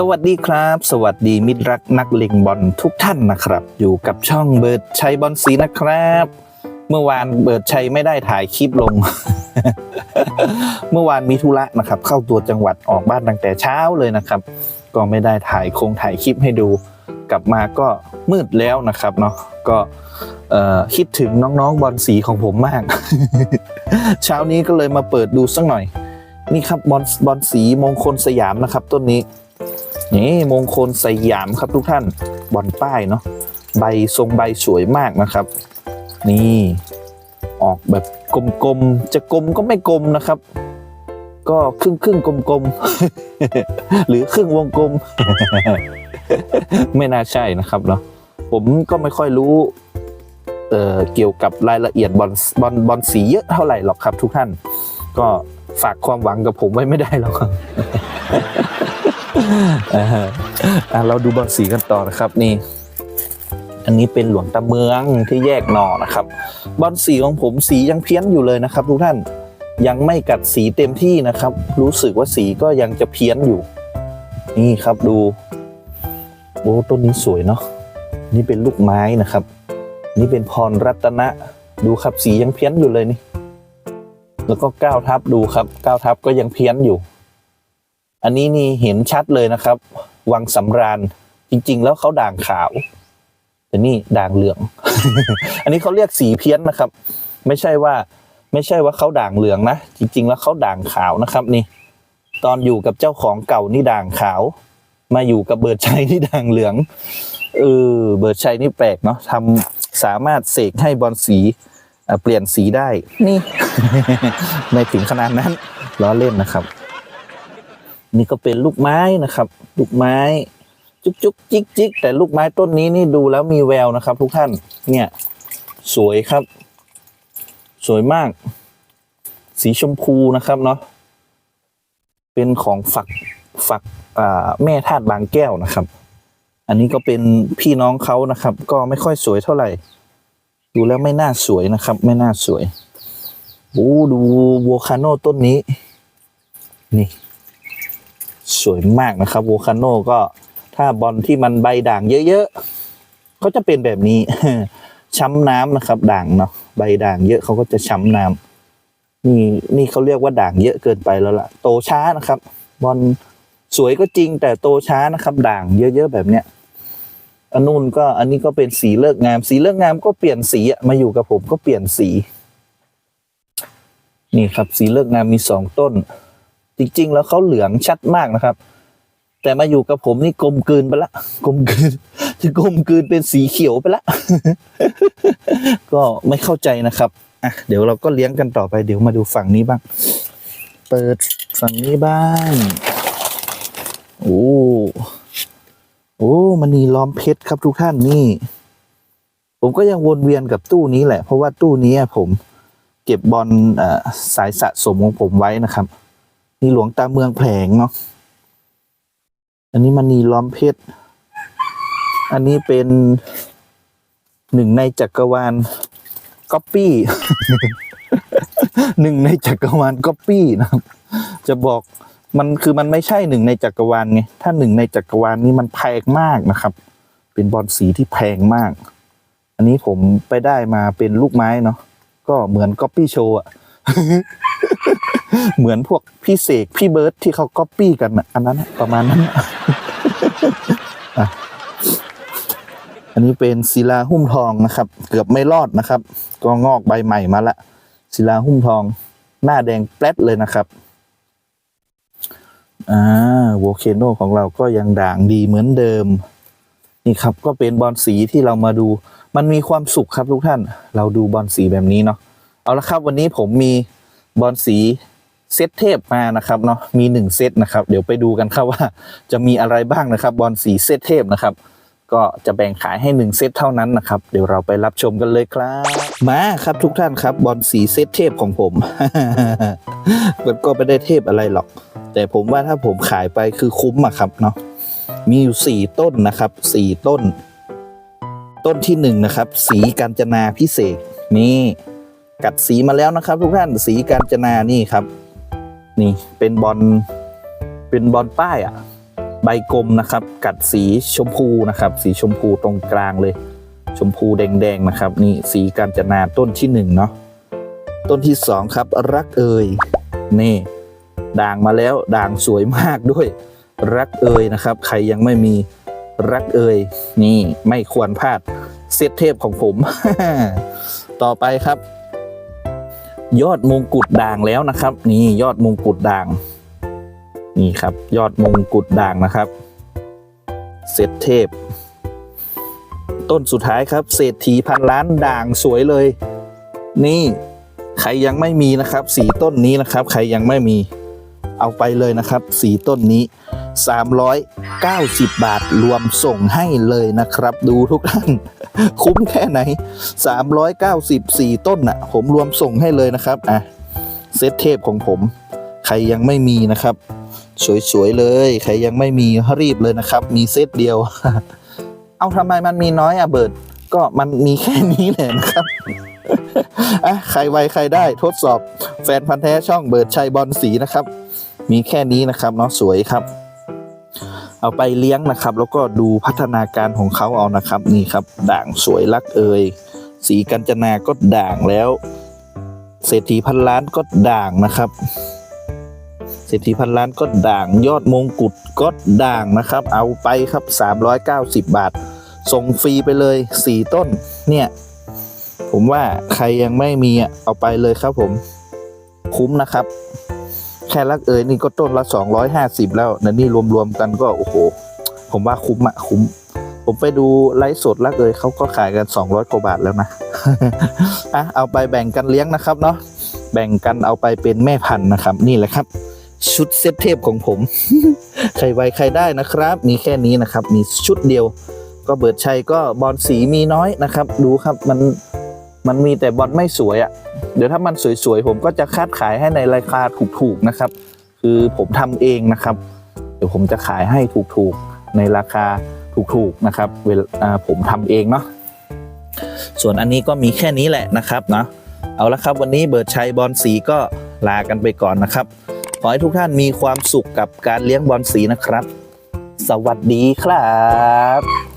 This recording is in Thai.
สวัสดีครับ สวัสดีมิตรรักนักเล็งบอลทุกท่านนะครับ อยู่กับช่องเบิร์ดชัยบอลสีนะครับ เมื่อวานเบิร์ดชัยไม่ได้ถ่ายคลิปลง เมื่อวานมีธุระนะครับ เข้าตัวจังหวัดออกบ้านตั้งแต่เช้าเลยนะครับ ก็ไม่ได้ถ่ายคงถ่ายคลิปให้ดู กลับมาก็มืดแล้วนะครับเนาะก็คิดถึงน้องๆบอลสีของผมมาก เช้านี้ก็เลยมาเปิดดูสักหน่อย นี่ครับบอลบอลสีมงคลสยามนะครับ ต้นนี้ นี่มงคลสยามครับทุกท่านบอลป้ายเนาะใบทรงใบสวยมากนะครับ นี่ออกแบบกลมๆ จะกลมก็ไม่กลมนะครับ ก็ครึ่งครึ่งกลมๆ หรือครึ่งวงกลม ไม่น่าใช่นะครับเนาะผมก็ไม่ค่อยรู้เเกี่ยวกับรายละเอียดบอลบอลบอลสีเยอะเท่าไหร่หรอกครับ ทุกท่าน ก็ฝากความหวังกับผมไว้ไม่ได้หรอกครับ อ่าอะเราดูบอลสีกันต่อนะครับนี่ อันนี้เป็นหลวงตาเมืองที่แยกหน่อนะครับ บอลสีของผมสียังเพี้ยนอยู่เลยนะครับ ทุกท่านยังไม่กัดสีเต็มที่นะครับ รู้สึกว่าสีก็ยังจะเพี้ยนอยู่ นี่ครับดูโอ้ต้นนี้สวยเนาะนี่เป็นลูกไม้นะครับ นี่เป็นพรรัตนะ ดูครับสียังเพี้ยนอยู่เลยนี่ แล้วก็ก้าวทับดูครับก้าวทับก็ยังเพี้ยนอยู่ อันนี้นี่เห็นชัดเลยนะครับ วังสำราญจริง ๆ แล้วเขาด่างขาว แต่นี่ด่างเหลือง อันนี้เขาเรียกสีเพี้ยนนะครับ ไม่ใช่ว่าไม่ใช่ว่าเขาด่างเหลืองนะ จริง ๆ แล้วเขาด่างขาวนะครับ นี่ ตอนอยู่กับเจ้าของเก่านี่ด่างขาว มาอยู่กับเบิร์ดชัยนี่ด่างเหลืองเออเบิร์ดชัยนี่แปลกเนาะทำสามารถเสกให้บอลสีอะเปลี่ยนสีได้ นี่ ไม่ถึงขนาดนั้นล้อเล่นนะครับ นี่ก็เป็นลูกไม้นะครับ ลูกไม้จุกจุกจิกจิกแต่ลูกไม้ต้นนี้นี่ดูแล้วมีแววนะครับ ทุกท่านเนี่ยสวยครับ สวยมาก สีชมพูนะครับเนาะเป็นของฝักฝักแม่ธาตุบางแก้วนะครับ อันนี้ก็เป็นพี่น้องเขานะครับ ก็ไม่ค่อยสวยเท่าไหร่ ดูแล้วไม่น่าสวยนะครับ ไม่น่าสวยโอ้ดูโวคาโนต้นนี้ นี่ สวยมากนะครับโวคาโนก็ถ้าบอลที่มันใบด่างเยอะๆเขาจะเป็นแบบนี้ ช้ำน้ำนะครับ ด่างเนาะใบด่างเยอะเขาก็จะช้ำน้ำนี่นี่เขาเรียกว่าด่างเยอะเกินไปแล้วล่ะ โตช้านะครับ บอลสวยก็จริงแต่โตช้านะครับ ด่างเยอะๆแบบเนี้ยอันนู้นก็อันนี้ก็เป็นสีเลิกงาม สีเลิกงามก็เปลี่ยนสีมาอยู่กับผมก็เปลี่ยนสี นี่ครับ สีเลิกงามมีสองต้น จริง ๆ แล้วเขาเหลืองชัดมากนะครับ แต่มาอยู่กับผมนี่กลมกลืนไปละกลมกลืนจะกลมกลืนเป็นสีเขียวไปละ ก็ไม่เข้าใจนะครับอะเดี๋ยวเราก็เลี้ยงกันต่อไปเดี๋ยวมาดูฝั่งนี้บ้าง เปิดฝั่งนี้บ้างโอ้โอ้มันนีล้อมเพชรครับทุกท่านนี่ ผมก็ยังวนเวียนกับตู้นี้แหละ เพราะว่าตู้นี้ผมเก็บบอลสายสะสมของผมไว้นะครับ นี่หลวงตาเมืองแผลงเนาะ อันนี้มันนีล้อมเพชร อันนี้เป็นหนึ่งในจักรวาลก๊อปปี้หนึ่งในจักรวาลก๊อปปี้นะครับ จะบอกมันคือมันไม่ใช่หนึ่งในจักรวาลไง ถ้าหนึ่งในจักรวาลนี้มันแพงมากนะครับ เป็นบอลสีที่แพงมาก อันนี้ผมไปได้มาเป็นลูกไม้เนาะ ก็เหมือนก๊อปปี้โชว์อะ เหมือนพวกพี่เสกพี่เบิร์ดที่เขาก๊อปปี้กันนะอันนั้นประมาณนั้นอะอันนี้เป็นศิลาหุ้มทองนะครับ เกือบไม่รอดนะครับ ก็งอกใบใหม่มาละศิลาหุ้มทอง หน้าแดงแป๊ดเลยนะครับอ่าโวเคโนของเราก็ยังด่างดีเหมือนเดิม นี่ครับก็เป็นบอลสีที่เรามาดู มันมีความสุขครับทุกท่าน เราดูบอลสีแบบนี้เนาะเอาละครับ วันนี้ผมมีบอลสี เซตเทพมานะครับเนาะมีหนึ่งเซตนะครับ เดี๋ยวไปดูกันครับว่าจะมีอะไรบ้างนะครับ บอลสีเซตเทพนะครับ ก็จะแบ่งขายให้หนึ่งเซตเท่านั้นนะครับ เดี๋ยวเราไปรับชมกันเลยครับ มาครับทุกท่านครับบอลสีเซตเทพของผมมันก็ไม่ได้เทพอะไรหรอก แต่ผมว่าถ้าผมขายไปคือคุ้มอะครับเนาะมีอยู่สี่ต้นนะครับสี่ต้น ต้นที่หนึ่งนะครับ สีกาญจนาพิเศษนี่กัดสีมาแล้วนะครับ ทุกท่านสีกาญจนานี่ครับ นี่เป็นบอลเป็นบอลป้ายอะ ใบกลมนะครับ กัดสีชมพูนะครับ สีชมพูตรงกลางเลย ชมพูแดงๆนะครับ นี่สีกาญจนาต้นที่หนึ่งเนาะต้นที่สองครับ รักเอ่ยนี่ ด่างมาแล้วด่างสวยมากด้วย รักเอ่ยนะครับ ใครยังไม่มีรักเอ่ยนี่ไม่ควรพลาดเซตเทพของผม ต่อไปครับ ยอดมงกุฎด่างแล้วนะครับ นี่ยอดมงกุฎด่าง นี่ครับ ยอดมงกุฎด่างนะครับเซตเทพ ต้นสุดท้ายครับ เศรษฐีพันล้านด่างสวยเลย นี่ใครยังไม่มีนะครับ สีต้นนี้นะครับ ใครยังไม่มีเอาไปเลยนะครับ สีต้นนี้ 390 บาทรวมส่งให้เลยนะครับ ดูทุกท่าน คุ้มแค่ไหน 390สี่ต้นน่ะ ผมรวมส่งให้เลยนะครับอะเซตเทพของผม ใครยังไม่มีนะครับ สวยๆเลย ใครยังไม่มีรีบเลยนะครับ มีเซตเดียว เอาทำไมมันมีน้อยอะเบิร์ดก็มันมีแค่นี้แหละนะครับอะใครไวใครได้ทดสอบแฟนพันธ์แท้ช่องเบิร์ดชัยบอลสีนะครับ มีแค่นี้นะครับเนาะสวยครับ เอาไปเลี้ยงนะครับ แล้วก็ดูพัฒนาการของเขาเอานะครับนี่ครับ ด่างสวยลักเอยสีกัญจนาก็ด่างแล้ว เศรษฐีพันล้านก็ด่างนะครับ เศรษฐีพันล้านก็ด่างยอดมงกุฎก็ด่างนะครับ เอาไปครับ 390 บาท ส่งฟรีไปเลย 4 ต้นเนี่ยผมว่าใครยังไม่มีเอาไปเลยครับผม คุ้มนะครับ แค่รักเอ๋ยนี่ก็ต้นละ 250 แล้วนะนี่รวมๆกันก็โอ้โห ผมว่าคุ้มอะคุ้ม ผมไปดูไลฟ์สดรักเอ๋ยเขาก็ขายกัน 200 กว่าบาทแล้วนะอะเอาไปแบ่งกันเลี้ยงนะครับเนาะแบ่งกันเอาไปเป็นแม่พันธุ์นะครับ นี่แหละครับ ชุดเซตเทพของผม ใครไวใครได้นะครับ มีแค่นี้นะครับ มีชุดเดียว ก็เบิดชัยก็บอลสีมีน้อยนะครับ ดูครับมัน มันมีแต่บอลไม่สวยอะ่ะ เดี๋ยวถ้ามันสวยๆ ผมก็จะคาดขายให้ในราคาถูกๆนะครับ คือผมทำเองนะครับ เดี๋ยวผมจะขายให้ถูกๆในราคาถูกๆนะครับ เวลาอ่าผมทำเองเนาะ ส่วนอันนี้ก็มีแค่นี้แหละนะครับเนาะ เอาละครับวันนี้เบิร์ดชัยบอลสีก็ลากันไปก่อนนะครับ ขอให้ทุกท่านมีความสุขกับการเลี้ยงบอลสีนะครับ สวัสดีครับ